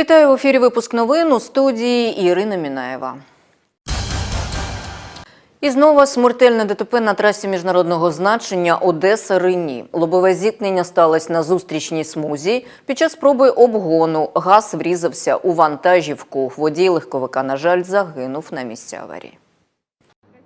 Вітаю в ефірі випуск новин у студії Ірина Мінаєва. І знову смертельне ДТП на трасі міжнародного значення Одеса Рині. Лобове зіткнення сталося на зустрічній смузі. Під час спроби обгону газ врізався у вантажівку. Водій легковика, на жаль, загинув на місці аварії.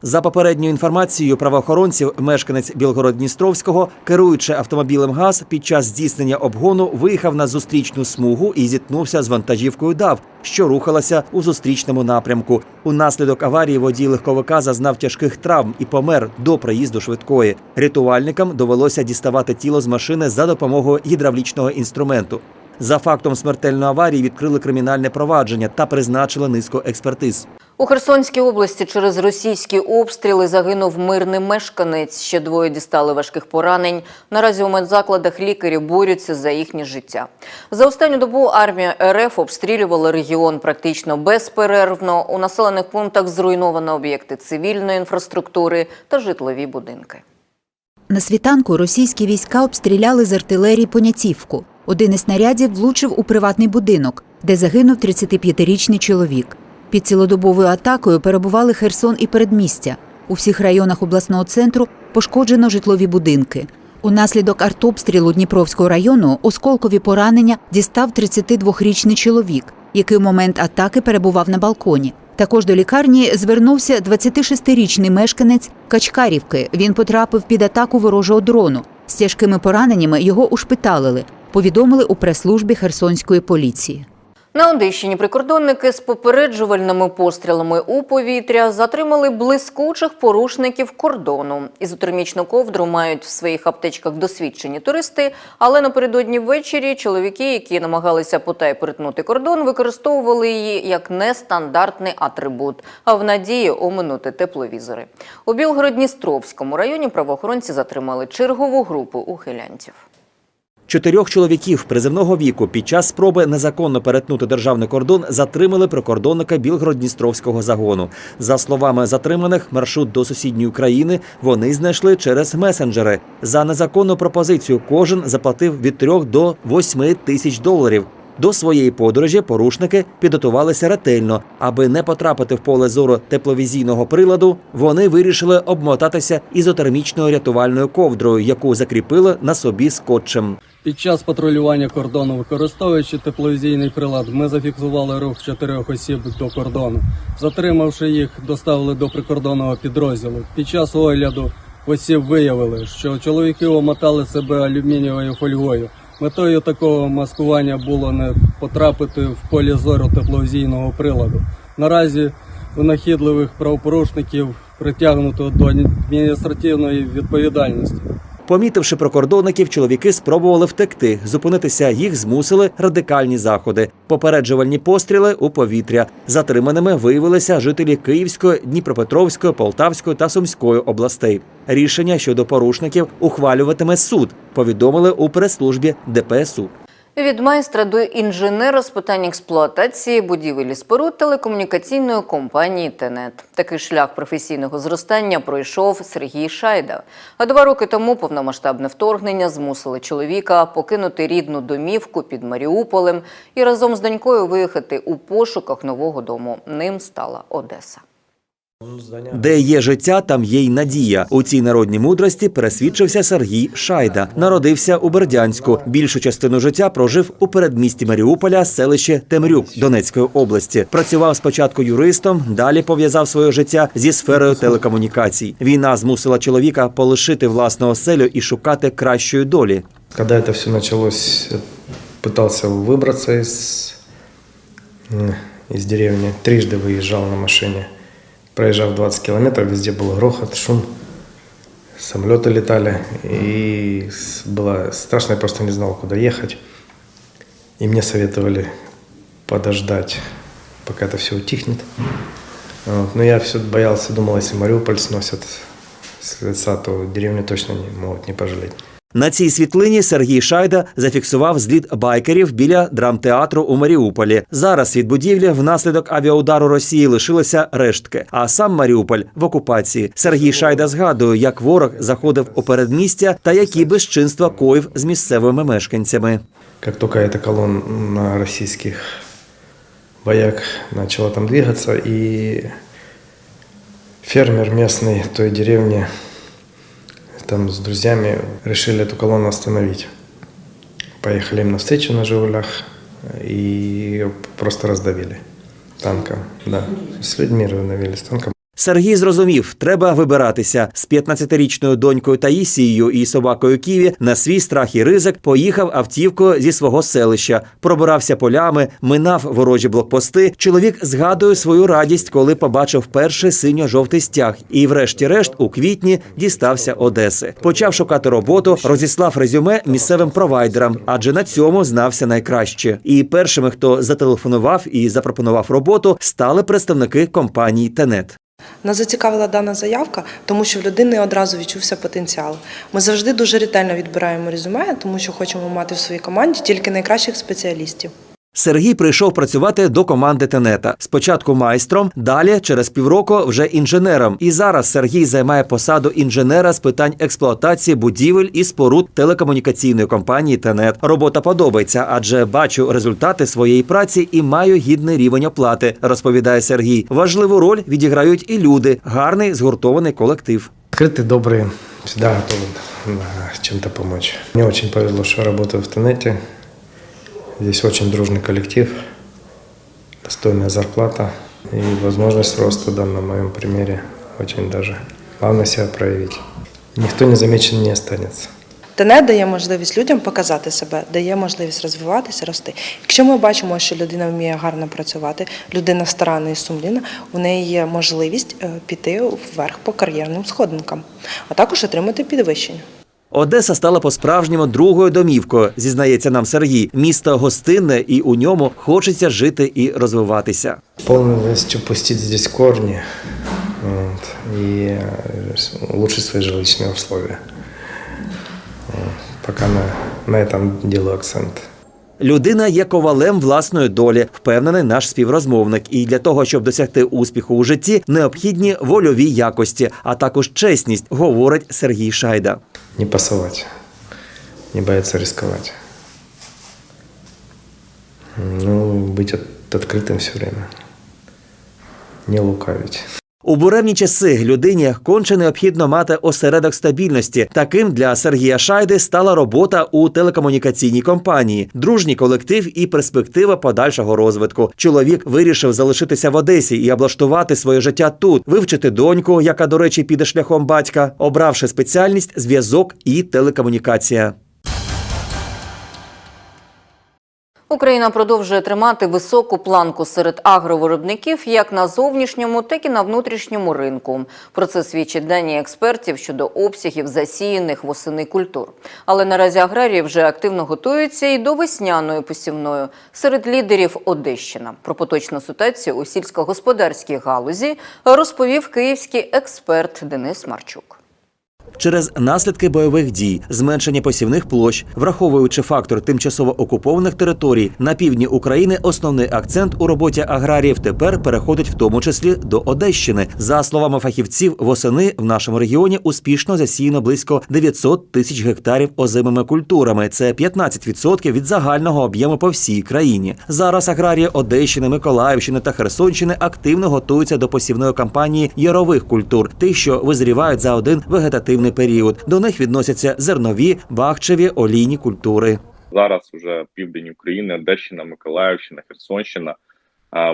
За попередньою інформацією правоохоронців, мешканець Білгород-Дністровського, керуючи автомобілем ГАЗ, під час здійснення обгону виїхав на зустрічну смугу і зіткнувся з вантажівкою ДАВ, що рухалася у зустрічному напрямку. Унаслідок аварії водій легковика зазнав тяжких травм і помер до приїзду швидкої. Рятувальникам довелося діставати тіло з машини за допомогою гідравлічного інструменту. За фактом смертельної аварії відкрили кримінальне провадження та призначили низку експертиз. У Херсонській області через російські обстріли загинув мирний мешканець. Ще двоє дістали важких поранень. Наразі у медзакладах лікарі борються за їхнє життя. За останню добу армія РФ обстрілювала регіон практично безперервно. У населених пунктах зруйновано об'єкти цивільної інфраструктури та житлові будинки. На світанку російські війська обстріляли з артилерії Понятівку. Один із снарядів влучив у приватний будинок, де загинув 35-річний чоловік. Під цілодобовою атакою перебували Херсон і передмістя. У всіх районах обласного центру пошкоджено житлові будинки. Унаслідок артобстрілу Дніпровського району осколкові поранення дістав 32-річний чоловік, який у момент атаки перебував на балконі. Також до лікарні звернувся 26-річний мешканець Качкарівки. Він потрапив під атаку ворожого дрону. З тяжкими пораненнями його ушпиталили, повідомили у прес-службі Херсонської поліції. На Одещині прикордонники з попереджувальними пострілами у повітря затримали блискучих порушників кордону. Ізотермічну ковдру мають в своїх аптечках досвідчені туристи, але напередодні ввечері чоловіки, які намагалися потай перетнути кордон, використовували її як нестандартний атрибут, а в надії оминути тепловізори. У Білгород-Дністровському районі правоохоронці затримали чергову групу ухилянтів. Чотирьох чоловіків призивного віку під час спроби незаконно перетнути державний кордон затримали прикордонника Білгород-Дністровського загону. За словами затриманих, маршрут до сусідньої країни вони знайшли через месенджери. За незаконну пропозицію кожен заплатив від 3 до 8 тисяч доларів. До своєї подорожі порушники підготувалися ретельно, аби не потрапити в поле зору тепловізійного приладу. Вони вирішили обмотатися ізотермічною рятувальною ковдрою, яку закріпили на собі скотчем. Під час патрулювання кордону, використовуючи тепловізійний прилад, ми зафіксували рух чотирьох осіб до кордону. Затримавши їх, доставили до прикордонного підрозділу. Під час огляду осіб виявили, що чоловіки омотали себе алюмінієвою фольгою. Метою такого маскування було не потрапити в полі зору тепловізійного приладу. Наразі винахідливих правопорушників притягнуто до адміністративної відповідальності. Помітивши прикордонників, чоловіки спробували втекти. Зупинитися їх змусили радикальні заходи. Попереджувальні постріли у повітря. Затриманими виявилися жителі Київської, Дніпропетровської, Полтавської та Сумської областей. Рішення щодо порушників ухвалюватиме суд. Повідомили у прес-службі ДПСУ. Від майстра до інженера з питань експлуатації будівель і споруд телекомунікаційної компанії ТЕНЕТ. Такий шлях професійного зростання пройшов Сергій Шайда. А два роки тому повномасштабне вторгнення змусили чоловіка покинути рідну домівку під Маріуполем і разом з донькою виїхати у пошуках нового дому. Ним стала Одеса. Де є життя, там є й надія. У цій народній мудрості пересвідчився Сергій Шайда. Народився у Бердянську. Більшу частину життя прожив у передмісті Маріуполя, селище Темрюк Донецької області. Працював спочатку юристом, далі пов'язав своє життя зі сферою телекомунікацій. Війна змусила чоловіка полишити власну оселю і шукати кращої долі. Когда это все началось, я пытался выбраться из, э, из деревни. Трижды выезжал на машине. Проезжав 20 километров, везде был грохот, шум. Самолеты летали. И было страшно, я просто не знал, куда ехать. И мне советовали подождать, пока это все утихнет. Вот. Но я все боялся, думал, если Мариуполь сносят с лица, то деревню точно не могут не пожалеть. На цій світлині Сергій Шайда зафіксував зліт байкерів біля драмтеатру у Маріуполі. Зараз від будівлі внаслідок авіаудару Росії лишилися рештки, а сам Маріуполь в окупації. Сергій Шайда згадує, як ворог заходив у передмістя та які безчинства коїв з місцевими мешканцями. Как только эта колонна российских Бояк начала там двигаться, и фермер местный той деревни там с друзьями решили эту колонну остановить. Поехали им навстречу на «Жигулях» и её просто раздавили танком. Да, с людьми раздавили, с танком. Сергій зрозумів, треба вибиратися з 15-річною донькою Таїсією і собакою Ківі на свій страх і ризик поїхав автівкою зі свого селища, пробирався полями, минав ворожі блокпости. Чоловік згадує свою радість, коли побачив перший синьо-жовтий стяг, і, врешті-решт, у квітні дістався Одеси. Почав шукати роботу, розіслав резюме місцевим провайдерам, адже на цьому знався найкраще. І першими, хто зателефонував і запропонував роботу, стали представники компанії Тенет. Нас зацікавила дана заявка, тому що в людини одразу відчувся потенціал. Ми завжди дуже ретельно відбираємо резюме, тому що хочемо мати в своїй команді тільки найкращих спеціалістів. Сергій прийшов працювати до команди Тенета. Спочатку майстром, далі через півроку вже інженером. І зараз Сергій займає посаду інженера з питань експлуатації будівель і споруд телекомунікаційної компанії Тенет. Робота подобається, адже бачу результати своєї праці і маю гідний рівень оплати, розповідає Сергій. Важливу роль відіграють і люди, гарний згуртований колектив. Открытые, добрые, всегда готовы да, чем-то помочь. Мне очень повезло, что я работаю в Тенете. Здесь очень дружный коллектив, достойная зарплата и возможность роста, да, на моем примере очень даже. Главное себя проявить. Никто не замечен не останется. ТНЕ дає можливість людям показати себе, дає можливість розвиватися, рости. Якщо ми бачимо, що людина вміє гарно працювати, людина старанна і сумлінна, у неї є можливість е, піти вверх по кар'єрним сходинкам, а також отримати підвищення. Одеса стала по-справжньому другою домівкою, зізнається нам Сергій. Місто гостинне, і у ньому хочеться жити і розвиватися. Полностью пустить здесь корни вот, и э, улучшить свои жилищные условия. Вот, Пока на, на этом делаю акцент. Людина є ковалем власної долі, впевнений наш співрозмовник. І для того, щоб досягти успіху у житті, необхідні вольові якості, а також чесність, говорить Сергій Шайда. Не пасовать, не бояться рисковать. Ну, быть от- открытым все время. Не лукавить. У буремні часи людині конче необхідно мати осередок стабільності. Таким для Сергія Шайди стала робота у телекомунікаційній компанії, дружній колектив і перспектива подальшого розвитку. Чоловік вирішив залишитися в Одесі і облаштувати своє життя тут, вивчити доньку, яка, до речі, піде шляхом батька, обравши спеціальність зв'язок і телекомунікація. Україна продовжує тримати високу планку серед агровиробників як на зовнішньому, так і на внутрішньому ринку. Про це свідчать дані експертів щодо обсягів засіяних восени культур. Але наразі аграрії вже активно готуються і до весняної посівної. Серед лідерів Одещина. Про поточну ситуацію у сільськогосподарській галузі розповів київський експерт Денис Марчук. Через наслідки бойових дій, зменшення посівних площ, враховуючи фактор тимчасово окупованих територій на півдні України, основний акцент у роботі аграріїв тепер переходить в тому числі до Одещини. За словами фахівців, восени в нашому регіоні успішно засіяно близько 900 тисяч гектарів озимими культурами. Це 15% від загального об'єму по всій країні. Зараз аграрії Одещини, Миколаївщини та Херсонщини активно готуються до посівної кампанії ярових культур, тих, що визрівають за один вегетативний період. До них відносяться зернові, бахчеві, олійні культури. Зараз уже південь України, Одещина, Миколаївщина, Херсонщина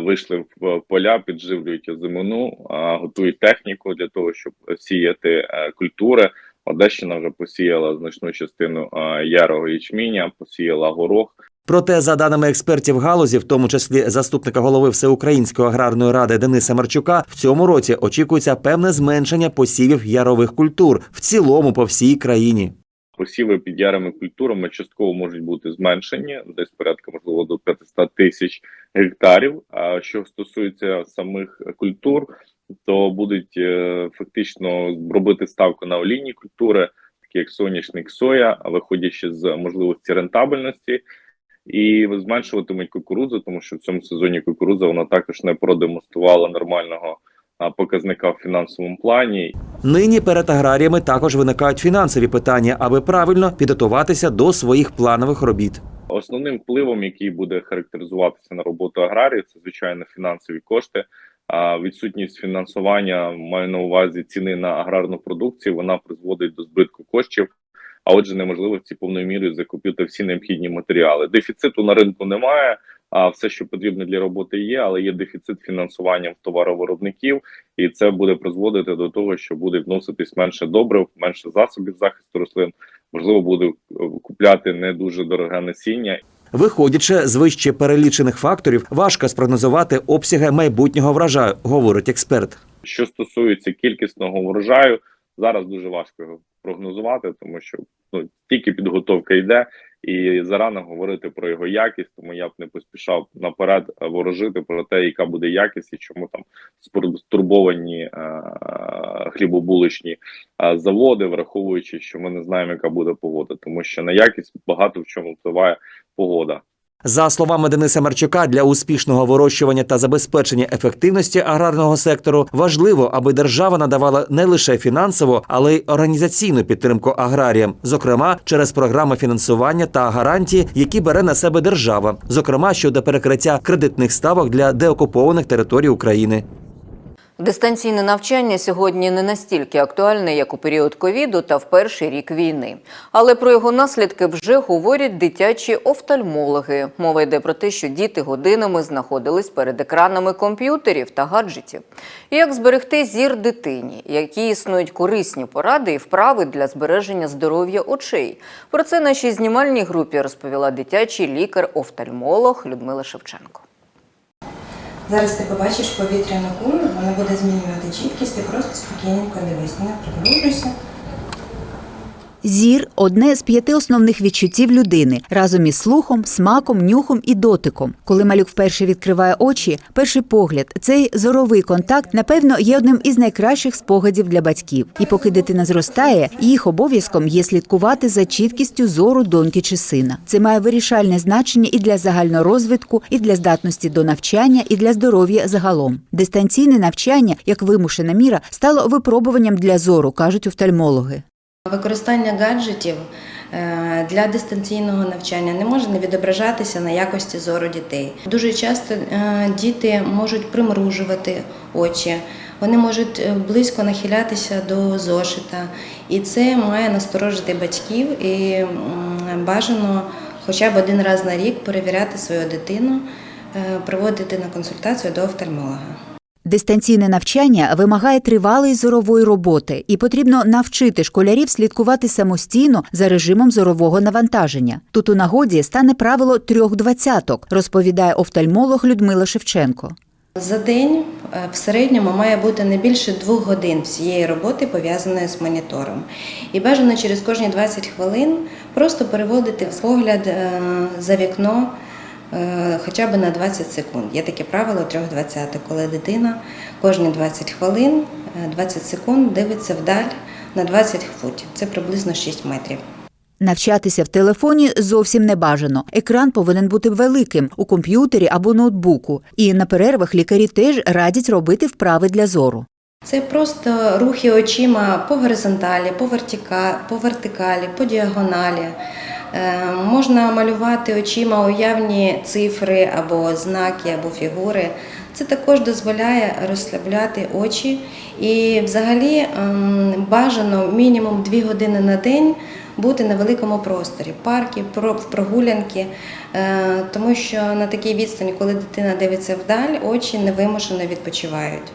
вийшли в поля, підживлюють озимину, а, готують техніку для того, щоб сіяти е, культури. Одещина вже посіяла значну частину ярого ячміння, посіяла горох. Проте, за даними експертів галузі, в тому числі заступника голови Всеукраїнської аграрної ради Дениса Марчука, в цьому році очікується певне зменшення посівів ярових культур в цілому по всій країні. Посіви під ярими культурами частково можуть бути зменшені, десь порядка можливо до 500 тисяч гектарів. А що стосується самих культур, то будуть е, фактично робити ставку на олійні культури, такі як соняшник, соя, виходячи з можливості рентабельності. І зменшуватимуть кукурудзу, тому що в цьому сезоні кукурудза вона також не продемонструвала нормального показника в фінансовому плані. Нині перед аграріями також виникають фінансові питання, аби правильно підготуватися до своїх планових робіт. Основним впливом, який буде характеризуватися на роботу аграрії, це звичайно фінансові кошти. А відсутність фінансування маю на увазі ціни на аграрну продукцію. Вона призводить до збитку коштів, а отже, неможливості повною мірою закупити всі необхідні матеріали. Дефіциту на ринку немає. А все, що потрібно для роботи, є, але є дефіцит фінансування в товаровиробників, і це буде призводити до того, що буде вноситись менше добрив, менше засобів захисту рослин. Можливо, буде купляти не дуже дороге насіння, Виходячи з вище перелічених факторів, важко спрогнозувати обсяги майбутнього врожаю, говорить експерт. Що стосується кількісного врожаю, зараз дуже важко його прогнозувати, тому що ну тільки підготовка йде, і зарано говорити про його якість, тому я б не поспішав наперед ворожити про те, яка буде якість і чому там стурбовані е- хлібобуличні е, заводи, враховуючи, що ми не знаємо, яка буде погода, тому що на якість багато в чому впливає погода. За словами Дениса Марчука, для успішного вирощування та забезпечення ефективності аграрного сектору важливо, аби держава надавала не лише фінансову, але й організаційну підтримку аграріям, зокрема через програми фінансування та гарантії, які бере на себе держава, зокрема щодо перекриття кредитних ставок для деокупованих територій України. Дистанційне навчання сьогодні не настільки актуальне, як у період ковіду та в перший рік війни. Але про його наслідки вже говорять дитячі офтальмологи. Мова йде про те, що діти годинами знаходились перед екранами комп'ютерів та гаджетів. Як зберегти зір дитині? Які існують корисні поради і вправи для збереження здоров'я очей? Про це нашій знімальній групі розповіла дитячий лікар-офтальмолог Людмила Шевченко. Зараз ти побачиш повітряну кулю, вона буде змінювати чіткість, ти просто спокійненько дивись, не примружуйся. Зір одне з п'яти основних відчуттів людини разом із слухом, смаком, нюхом і дотиком. Коли малюк вперше відкриває очі, перший погляд, цей зоровий контакт, напевно, є одним із найкращих спогадів для батьків. І поки дитина зростає, їх обов'язком є слідкувати за чіткістю зору доньки чи сина. Це має вирішальне значення і для загального розвитку, і для здатності до навчання, і для здоров'я загалом. Дистанційне навчання, як вимушена міра, стало випробуванням для зору, кажуть офтальмологи. Використання гаджетів е, для дистанційного навчання не може не відображатися на якості зору дітей. Дуже часто е, діти можуть примружувати очі, вони можуть е, близько нахилятися до зошита, і це має насторожити батьків і бажано хоча б один раз на рік перевіряти свою дитину, приводити на консультацію до офтальмолога. Дистанційне навчання вимагає тривалої зорової роботи, і потрібно навчити школярів слідкувати самостійно за режимом зорового навантаження. Тут у нагоді стане правило трьох двадцяток, розповідає офтальмолог Людмила Шевченко. За день е, в середньому має бути не більше двох годин всієї роботи пов'язаної з монітором. І бажано через кожні 20 хвилин просто переводити погляд е, за вікно хоча б на 20 секунд. Є таке правило трьох двадцяток, коли дитина кожні 20 хвилин, е, 20 секунд дивиться вдаль на 20 футів. Це приблизно 6 метрів. Навчатися в телефоні зовсім не бажано. Екран повинен бути великим у комп'ютері або ноутбуку. І на перервах лікарі теж радять робити вправи для зору. Це просто рухи очима по горизонталі, по, вертика, по вертикалі, по діагоналі. Е, можна малювати очима уявні цифри або знаки, або фігури. Це також дозволяє розслабляти очі. І взагалі ем, бажано мінімум 2 години на день бути на великому просторі, парки, прогулянки, е, тому що на такій відстані, коли дитина дивиться вдаль, очі невимушено відпочивають.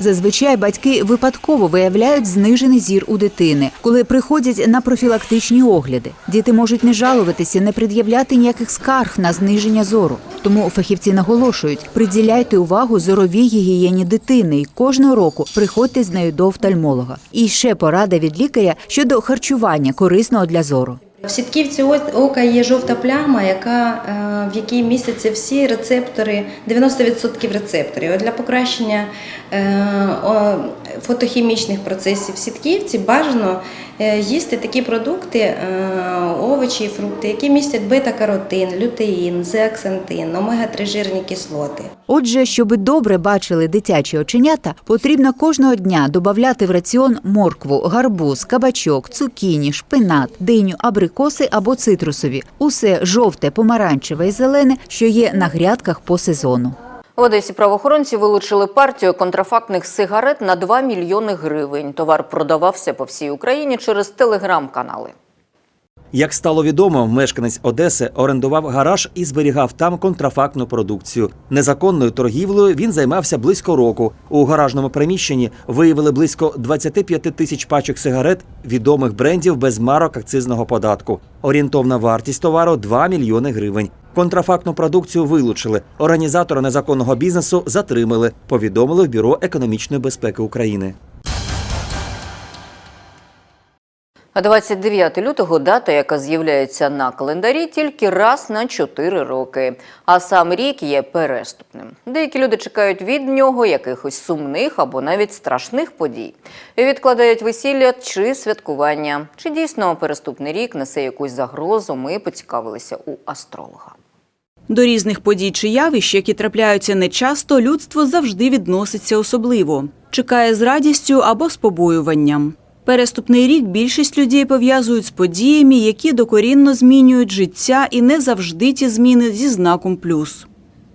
Зазвичай батьки випадково виявляють знижений зір у дитини, коли приходять на профілактичні огляди. Діти можуть не жалуватися, не пред'являти ніяких скарг на зниження зору. Тому фахівці наголошують, приділяйте увагу зоровій гігієні дитини і кожного року приходьте з нею до офтальмолога. І ще порада від лікаря щодо харчування корисного для зору. В сітківці ока є жовта пляма, яка, е, в якій містяться всі рецептори, 90% рецепторів. Для покращення е, фотохімічних процесів в сітківці бажано е, їсти такі продукти, овочі і фрукти, які містять бета-каротин, лютеїн, зеаксантин, омега-3 жирні кислоти. Отже, щоби добре бачили дитячі оченята, потрібно кожного дня додавати в раціон моркву, гарбуз, кабачок, цукіні, шпинат, диню, абрикоси або цитрусові. Усе жовте, помаранчеве і зелене, що є на грядках по сезону. В Одесі правоохоронці вилучили партію контрафактних сигарет на 2 мільйони гривень. Товар продавався по всій Україні через телеграм-канали. Як стало відомо, мешканець Одеси орендував гараж і зберігав там контрафактну продукцію. Незаконною торгівлею він займався близько року. У гаражному приміщенні виявили близько 25 тисяч пачок сигарет відомих брендів без марок акцизного податку. Орієнтовна вартість товару 2 мільйони гривень. Контрафактну продукцію вилучили. Організатора незаконного бізнесу затримали. Повідомили в бюро економічної безпеки України. А 29 лютого дата, яка з'являється на календарі тільки раз на 4 роки. А сам рік є переступним. Деякі люди чекають від нього якихось сумних або навіть страшних подій. І відкладають весілля чи святкування. Чи дійсно переступний рік несе якусь загрозу? Ми поцікавилися у астролога. До різних подій чи явищ, які трапляються нечасто, людство завжди відноситься особливо, чекає з радістю або з побоюванням. Переступний рік більшість людей пов'язують з подіями, які докорінно змінюють життя і не завжди ті зміни зі знаком плюс.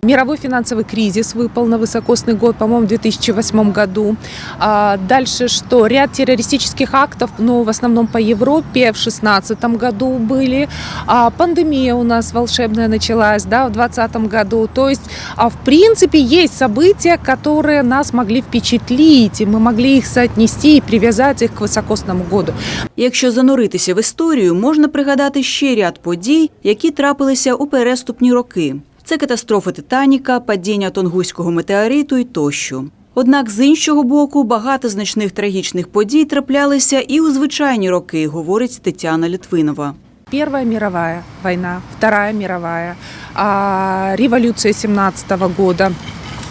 Мировой финансовый кризис выпал на высокосный год, по-моему, в 2008 году. А дальше что? Ряд террористических актов, но в основном по Европе в 2016 году были. А пандемия у нас волшебная началась да, в 2020 году. То есть, а в принципе, есть события, которые нас могли впечатлить, и мы могли их соотнести и привязать их к высокосному году. Якщо зануритися в історію, можна пригадати ще ряд подій, які трапилися у переступні роки. Це катастрофа Титаніка, падіння Тонгуського метеориту і тощо. Однак з іншого боку, багато значних трагічних подій траплялися і у звичайні роки, говорить Тетяна Літвинова. Первая мировая война, Вторая мировая, а, революция 17 года.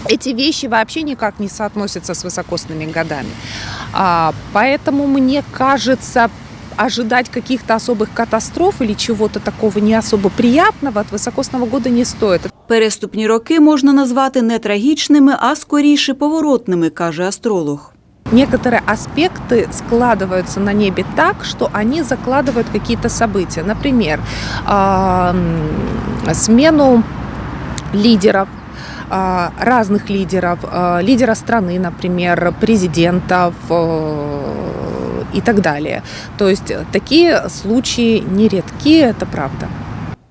Эти вещи вообще никак не соотносятся с высокосными годами. А, поэтому мне кажется, ожидать каких-то особых катастроф или чего-то такого не особо приятного от высокосного года не стоит. Переступні роки можна назвати не трагічними, а скоріше поворотними, каже астролог. Некоторые аспекты складываются на небе так, что они закладывают какие-то события. Например, а, м, смену лидеров, а, разных лидеров, а, лидера страны, например, президентов э, и так далее. То есть такие случаи нередки, это правда.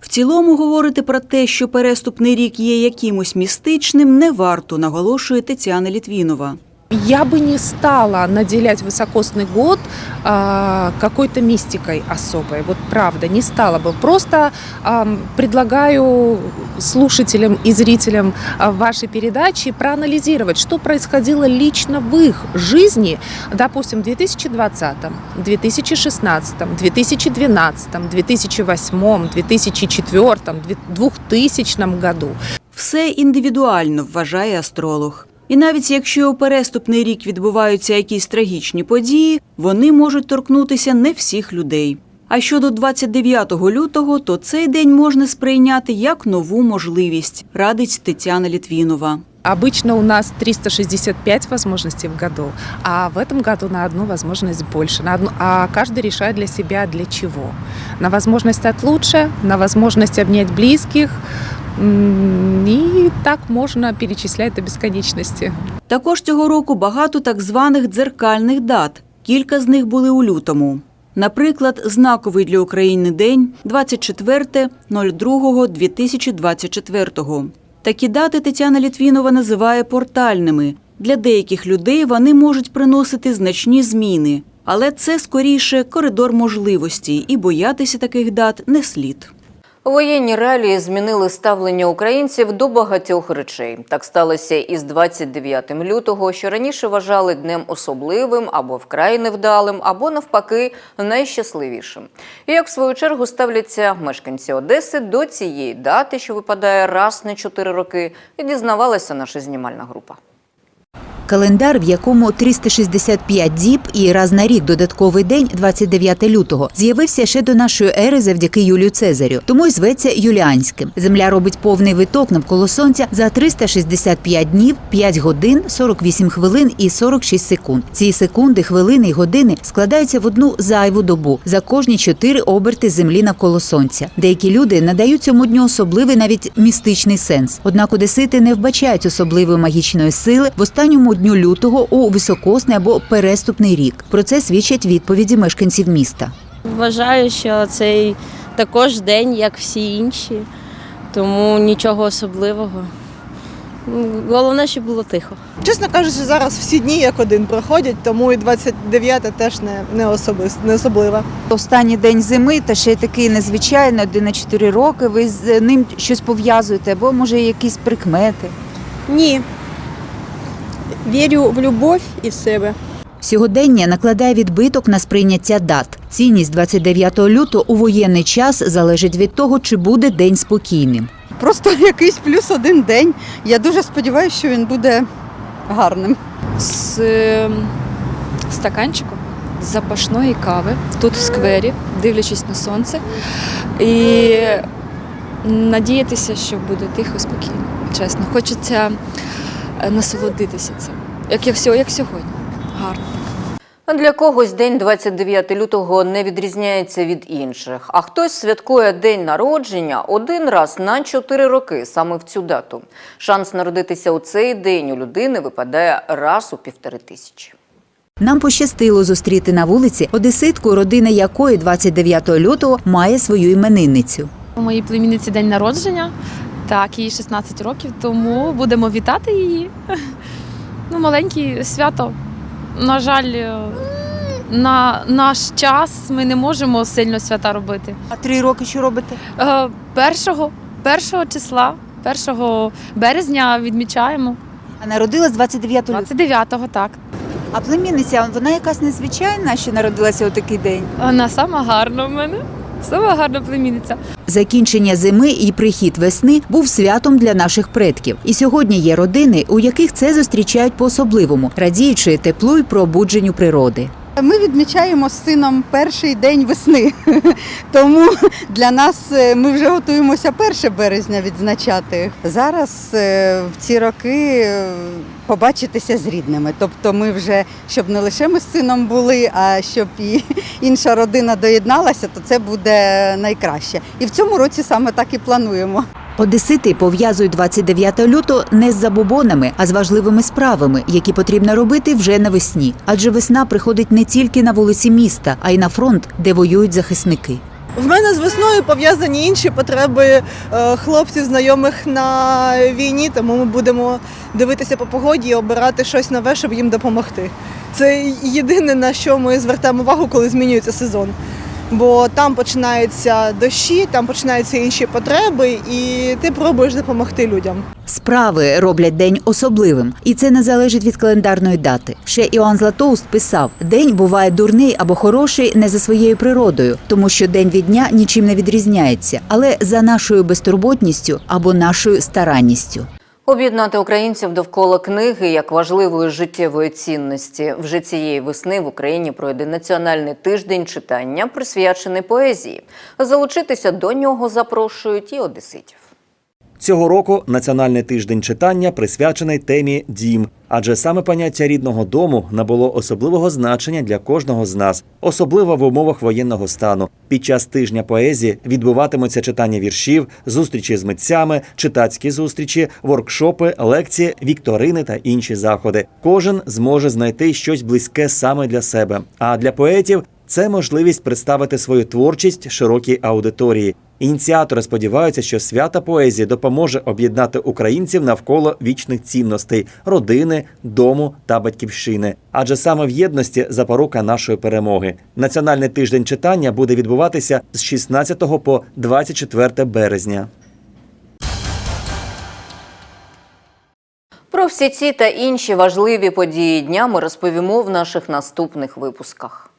В цілому говорити про те, що переступний рік є якимось містичним, не варто, наголошує Тетяна Літвінова. Я бы не стала наделять высокосный год а, какой-то мистикой особой. Вот правда, не стала бы. Просто ам, предлагаю слушателям и зрителям а, вашей передачи проанализировать, что происходило лично в их жизни, допустим, в 2020, 2016, 2012, 2008, 2004, 2000 году. Все індивідуально, вважає астролог. І навіть якщо у переступний рік відбуваються якісь трагічні події, вони можуть торкнутися не всіх людей. А щодо 29 лютого, то цей день можна сприйняти як нову можливість, радить Тетяна Літвінова. Обычно у нас 365 возможностей в году, а в этом году на одну возможность больше. На одну, а каждый решает для себя для чего. На возможность стать лучше, на возможность обнять близких. М, И так можно перечислять до бесконечности. Також цього року багато так званих дзеркальних дат. Кілька з них були у лютому. Наприклад, знаковий для України день 24.02.2024. Такі дати Тетяна Літвінова називає портальними. Для деяких людей вони можуть приносити значні зміни, але це скоріше коридор можливостей, і боятися таких дат не слід. Воєнні реалії змінили ставлення українців до багатьох речей. Так сталося і з 29 лютого, що раніше вважали днем особливим або вкрай невдалим, або навпаки найщасливішим. І як в свою чергу ставляться мешканці Одеси до цієї дати, що випадає раз на 4 роки, і дізнавалася наша знімальна група. Календар, в якому 365 діб і раз на рік додатковий день, 29 лютого, з'явився ще до нашої ери завдяки Юлію Цезарю, тому й зветься юліанським. Земля робить повний виток навколо сонця за 365 днів, 5 годин, 48 хвилин і 46 секунд. Ці секунди, хвилини й години складаються в одну зайву добу за кожні 4 оберти землі навколо сонця. Деякі люди надають цьому дню особливий навіть містичний сенс. Однак одесити не вбачають особливої магічної сили в останньому дню лютого у високосний або переступний рік. Про це свідчать відповіді мешканців міста. Вважаю, що цей також день, як всі інші, тому нічого особливого. Головне, щоб було тихо. Чесно кажучи, зараз всі дні як один проходять, тому і 29 теж не, не, особис, не особлива. Останній день зими, та ще й такий незвичайний, один на 4 роки. Ви з ним щось пов'язуєте, або може якісь прикмети. Ні. Вірю в любов і в себе. Сьогодення накладає відбиток на сприйняття дат. Цінність 29 лютого у воєнний час залежить від того, чи буде день спокійним. Просто якийсь плюс один день. Я дуже сподіваюся, що він буде гарним. з е, стаканчиком запашної кави тут в сквері, дивлячись на сонце, і надіятися, що буде тихо, спокійно. Чесно, хочеться насолодитися цим, як, як, сьо- як сьогодні. Гарно. А Для когось день 29 лютого не відрізняється від інших, а хтось святкує день народження один раз на 4 роки саме в цю дату. Шанс народитися у цей день у людини випадає раз у півтори тисячі. Нам пощастило зустріти на вулиці одеситку, родина якої 29 лютого має свою іменинницю. У моїй племінниці день народження, так, їй 16 років, тому будемо вітати її. Ну, маленьке свято. На жаль, е, на наш час ми не можемо сильно свята робити. А три роки що робите? Е, Першого, першого числа, 1 березня відмічаємо. А народилась 29 лютого. 29-го, так. А племінниця, вона якась незвичайна, що народилася у такий день. Вона сама гарна в мене. Сама гарна племінниця. Закінчення зими і прихід весни був святом для наших предків. І сьогодні є родини, у яких це зустрічають по-особливому, радіючи теплу й пробудженню природи. Ми відмічаємо з сином перший день весни. Тому для нас е, ми вже готуємося 1 березня відзначати. Зараз е, в ці роки е, побачитися з рідними. Тобто ми вже, щоб не лише ми з сином були, а щоб і інша родина доєдналася, то це буде найкраще. І в цьому році саме так і плануємо. Одесити пов'язують 29 лютого не з забобонами, а з важливими справами, які потрібно робити вже навесні. Адже весна приходить не тільки на вулиці міста, а й на фронт, де воюють захисники. В мене з весною пов'язані інші потреби е, хлопців, знайомих на війні, тому ми будемо дивитися по погоді і обирати щось нове, щоб їм допомогти. Це єдине на що ми звертаємо увагу, коли змінюється сезон. Бо там починаються дощі, там починаються інші потреби, і ти пробуєш допомогти людям. Справи роблять день особливим, і це не залежить від календарної дати. Ще Іоанн Златоуст писав: день буває дурний або хороший не за своєю природою, тому що день від дня нічим не відрізняється, але за нашою безтурботністю або нашою старанністю. Об'єднати українців довкола книги як важливої життєвої цінності. Вже цієї весни в Україні пройде національний тиждень читання, присвячений поезії. Залучитися до нього запрошують і одеситів. Цього року національний тиждень читання присвячений темі дім, адже саме поняття рідного дому набуло особливого значення для кожного з нас, особливо в умовах воєнного стану. Під час тижня поезії відбуватимуться читання віршів, зустрічі з митцями, читацькі зустрічі, воркшопи, лекції, вікторини та інші заходи. Кожен зможе знайти щось близьке саме для себе. А для поетів це можливість представити свою творчість широкій аудиторії. Ініціатори сподіваються, що свята поезії допоможе об'єднати українців навколо вічних цінностей родини, дому та батьківщини. Адже саме в єдності запорука нашої перемоги. Національний тиждень читання буде відбуватися з 16 по 24 березня. Про всі ці та інші важливі події дня ми розповімо в наших наступних випусках.